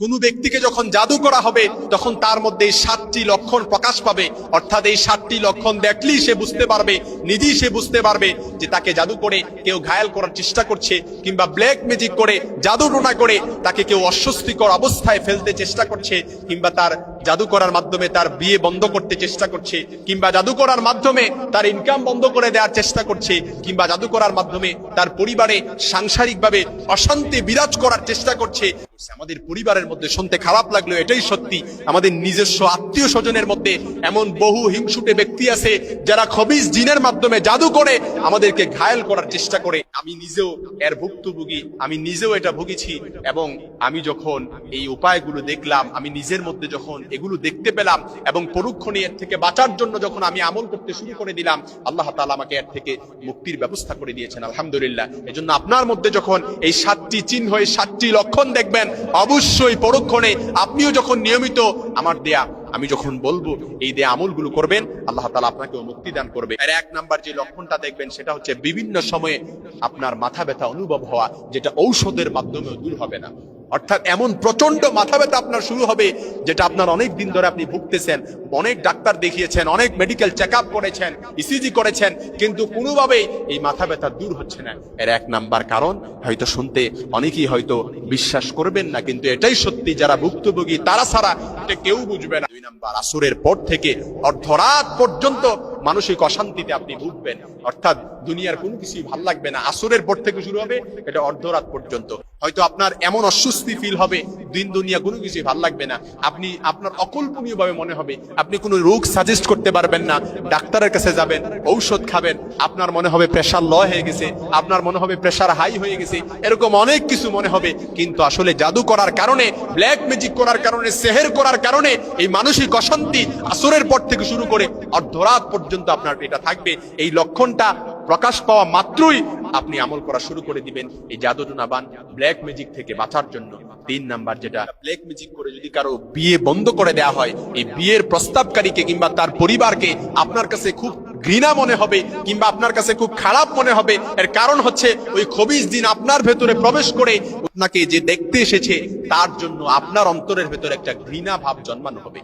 কোনো ব্যক্তিকে যখন জাদু করা হবে, তখন তার মধ্যে সাতটি লক্ষণ প্রকাশ পাবে। অর্থাৎ এই সাতটি লক্ষণ দেখলেই সে বুঝতে পারবে, নিজেই সে বুঝতে পারবে যে তাকে জাদু করে কেউ ঘায়াল করার চেষ্টা করছে কিংবা ব্ল্যাক ম্যাজিক করে জাদু টোনা করে তাকে কেউ অস্বস্তিকর অবস্থায় ফেলতে চেষ্টা করছে কিংবা তার জাদু করার মাধ্যমে তার বিয়ে বন্ধ করতে চেষ্টা করছে কিংবা জাদু করার মাধ্যমে তার ইনকাম বন্ধ করে দেওয়ার চেষ্টা করছে কিংবা জাদু করার মাধ্যমে তার পরিবারে সাংসারিকভাবে অশান্তি বিরাজ করার চেষ্টা করছে। আমাদের পরিবারের মধ্যে শুনতে খারাপ লাগল এটাই সত্যি। আমাদের নিজস্ব আত্মীয় স্বজনের মধ্যে এমন বহু হিংসুটে ব্যক্তি আছে, যারা খবিজ জিনের মাধ্যমে জাদু করে আমাদেরকে ঘায়েল করার চেষ্টা করে। আমি নিজেও এর ভুক্তভোগী, আমি নিজেও এটা ভুগেছি এবং আমি যখন এই উপায়গুলো দেখলাম, আমি নিজের মধ্যে যখন এগুলো দেখতে পেলাম এবং পরক্ষণে এর থেকে বাঁচার জন্য যখন আমি আমল করতে শুরু করে দিলাম, আল্লাহ তাআলা আমাকে এর থেকে মুক্তির ব্যবস্থা করে দিয়েছেন, আলহামদুলিল্লাহ। এজন্য আপনার মধ্যে যখন এই সাতটি চিহ্ন, এই সাতটি লক্ষণ দেখবেন অবশ্যই পরক্ষণে আপনিও যখন নিয়মিত আমার দেয়া, আমি যখন বলব, এই দেয়া আমলগুলো করবেন, আল্লাহ তালা আপনাকে মুক্তি দান করবে। আর এক নাম্বার যে লক্ষণটা দেখবেন, সেটা হচ্ছে বিভিন্ন সময়ে আপনার মাথা ব্যথা অনুভব হওয়া, যেটা ঔষধের মাধ্যমে দূর হবে না। অর্থাৎ এমন প্রচণ্ড মাথা ব্যথা আপনার শুরু হবে, যেটা আপনার অনেক দিন ধরে আপনি ভুগতেছেন। অনেক ডাক্তার দেখিয়েছেন, অনেক মেডিকেল চেক করেছেন ইসিজি করেছেন, কিন্তু কোনোভাবেই এই মাথা ব্যথা দূর হচ্ছে না। এর এক নাম্বার কারণ, হয়তো শুনতে অনেকেই হয়তো বিশ্বাস করবেন না, কিন্তু এটাই সত্যি, যারা ভুক্তভোগী, তারা ছাড়া এটা কেউ বুঝবে না। দুই নাম্বার, আসুরের পর থেকে অর্ধরাত পর্যন্ত মানসিক অশান্তিতে আপনি ভুগবেন। অর্থাৎ দুনিয়ার কোনো কিছুই ভালো লাগবে না। আসরের পর থেকে শুরু হবে, এটা অর্ধরাত পর্যন্ত। হয়তো আপনার এমন অস্বস্তি ফিল হবে, দিন দুনিয়া কোনো কিছুই ভালো লাগবে না। আপনি, আপনার অকল্পনীয় ভাবে মনে হবে, আপনি কোনো রোগ সাজেস্ট করতে পারবেন না, ডাক্তারের কাছে যাবেন, ঔষধ খাবেন, আপনার মনে হবে প্রেশার ল হয়ে গেছে, আপনার মনে হবে প্রেশার হাই হয়ে গেছে, এরকম অনেক কিছু মনে হবে, কিন্তু আসলে জাদু করার কারণে ব্ল্যাক ম্যাজিক করার কারণে সেহের করার কারণে, এই মানসিক অশান্তি আসরের পর থেকে শুরু করে অর্ধরাত পর্যন্ত আপনার এটা থাকবে। এই লক্ষণটা প্রকাশ পাওয়া মাত্রই আপনি আমল করা শুরু করে দিবেন এই জাদুটনা বান ব্ল্যাক ম্যাজিক থেকে বাঁচার জন্য। তিন নাম্বার যেটা, ব্ল্যাক ম্যাজিক করে যদি কারও বিয়ে বন্ধ করে দেওয়া হয়, এই বিয়ের প্রস্তাবকারীকে কিংবা তার পরিবারকে আপনার কাছে খুব ঘৃণা মনে হবে কিংবা আপনার কাছে খুব খারাপ মনে হবে। এর কারণ হচ্ছে ওই খবিজ দিন আপনার ভেতরে প্রবেশ করে আপনাকে যে দেখতে এসেছে, তার জন্য আপনার অন্তরের ভেতরে একটা ঘৃণা ভাব জন্মানো হবে।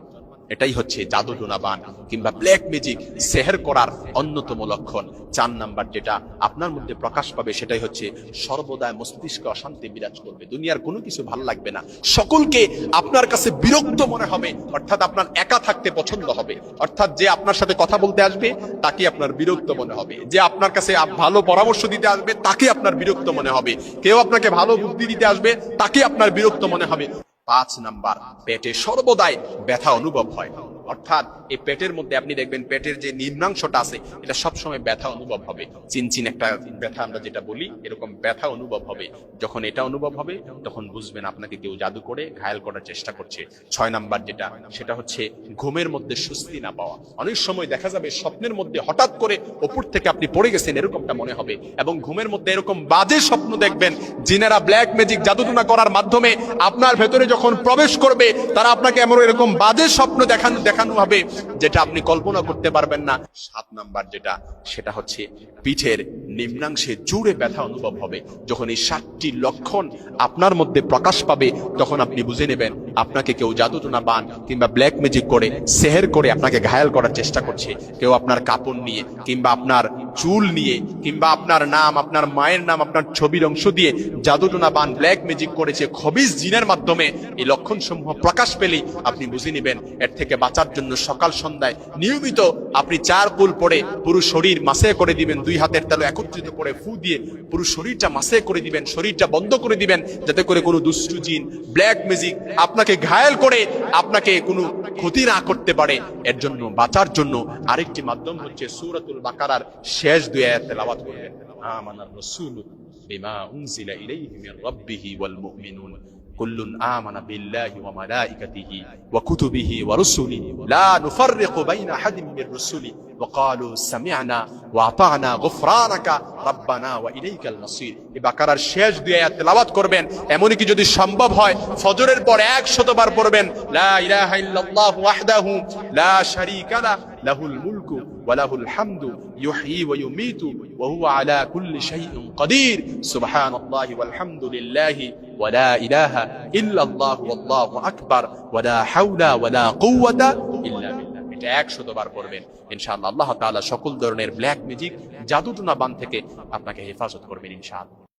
এটাই হচ্ছে জাদু টোনাবান কিংবা ব্ল্যাক ম্যাজিক সেহের করার অন্যতম লক্ষণ। চার নাম্বার যেটা আপনার মধ্যে প্রকাশ পাবে সেটাই হচ্ছে সর্বদাই মস্তিষ্কে অশান্তি বিরাজ করবে। দুনিয়ার কোনো কিছু ভালো লাগবে না। সকলকে আপনার কাছে বিরক্ত মনে হবে, অর্থাৎ আপনার একা থাকতে পছন্দ হবে। অর্থাৎ যে আপনার সাথে কথা বলতে আসবে তাকে আপনার বিরক্ত মনে হবে। যে আপনার কাছে ভালো পরামর্শ দিতে আসবে তাকে আপনার বিরক্ত মনে হবে। কেউ আপনাকে ভালো বুদ্ধি দিতে আসবে তাকে আপনার বিরক্ত মনে হবে। পাঁচ নাম্বার। পেটে সর্বদাই ব্যথা অনুভব হয়। অর্থাৎ এই পেটের মধ্যে আপনি দেখবেন পেটের যে নিম্নাংশটা আছে, এটা সবসময় ব্যথা অনুভব হবে। চিনচিন একটা ব্যথা আমরা যেটা বলি, এরকম ব্যথা অনুভব হবে। যখন এটা অনুভব হবে, তখন বুঝবেন আপনাকে কেউ জাদু করে ঘায়াল করার চেষ্টা করছে। ছয় নাম্বার যেটা, সেটা হচ্ছে ঘুমের মধ্যে স্বস্তি না পাওয়া। অনেক সময় দেখা যাবে স্বপ্নের মধ্যে হঠাৎ করে ওপর থেকে আপনি পড়ে গেছেন, এরকমটা মনে হবে। এবং ঘুমের মধ্যে এরকম বাজে স্বপ্ন দেখবেন, জিনেরা ব্ল্যাক ম্যাজিক জাদুটুনা করার মাধ্যমে আপনার ভেতরে যখন প্রবেশ করবে, তারা আপনাকে এমন এরকম বাজে স্বপ্ন দেখানো দেখানো হবে, যেটা আপনি কল্পনা করতে পারবেন না। সাত নাম্বার যেটা, সেটা হচ্ছে পিঠের নিম্নাংশে জুড়ে ব্যথা অনুভব হবে। যখন এই সাতটি লক্ষণ আপনার মধ্যে প্রকাশ পাবে, তখন আপনি বুঝে নেবেন আপনাকে কেউ জাদুটোনা বান কিংবা ব্ল্যাক ম্যাজিক করে, সেহের করে আপনাকে ঘায়াল করার চেষ্টা করছে, কেউ আপনার কাপড় নিয়ে কিংবা আপনার চুল নিয়ে কিংবা আপনার নাম, আপনার মায়ের নাম, আপনার ছবির অংশ দিয়ে জাদুটোনা বান ব্ল্যাক ম্যাজিক করেছে খবিজ জিনের মাধ্যমে এই লক্ষণ সমূহ প্রকাশ পেলেই আপনি বুঝে নেবেন। এর থেকে বাঁচার জন্য সকাল সন্ধ্যায় নিয়মিত আপনি চার পুল পরে পুরো শরীর মাসে করে দিবেন, দুই হাতের তালু একত্রিত করে ফু দিয়ে পুরো শরীরটা মাসে করে দিবেন, শরীরটা বন্ধ করে দিবেন, যাতে করে কোনো দুষ্টু জিন ব্ল্যাক ম্যাজিক আপনাকে ঘায়াল করে আপনাকে কোনো ক্ষতি না করতে পারে। এর জন্য, বাঁচার জন্য আরেকটি মাধ্যম হচ্ছে সুরাতুল বাকারার শেষ দুই আয়াত তেলাওয়াত করবেন আমানার রাসূল বিমা উনজিলা ইলাইহি মিন রাব্বিহি ওয়াল মুমিনুন। কুল্লুন আমানা বিল্লাহি ওয়া মালাইকাতিহি ওয়া কুতুবিহি ওয়া রুসুলিহি। লা নুফাররিকু বাইনা আহাদিন মির রুসুলিহি وقالوا سمعنا وأطعنا غفرانك ربنا وإليك المصير এই বাকারার শেষ দুই আয়াত তেলাওয়াত করবেন এমনই কি যদি সম্ভব হয় ফজরের পর 100 বার পড়বেন লা ইলাহা ইল্লাল্লাহু ওয়াহদাহু লা শারীকা লা লাহুল মুলকু ওয়ালাহুল হামদু ইউহয়ী ওয়া ইউমীতু ওয়া হুয়া আলা কুল্লি শাইইন কাদির সুবহানাল্লাহি ওয়াল হামদুলিল্লাহি ওয়া লা ইলাহা ইল্লাল্লাহ ওয়াল্লাহু আকবার ওয়া লা হাওলা ওয়া লা কুওয়াতা ইল্লা বিল্লাহ এটা একশতবার করবেন। ইনশাআল্লাহ, আল্লাহ তাআলা সকল ধরনের ব্ল্যাক মিউজিক জাদুটুনা বান থেকে আপনাকে হেফাজত করবেন ইনশাআল্লাহ।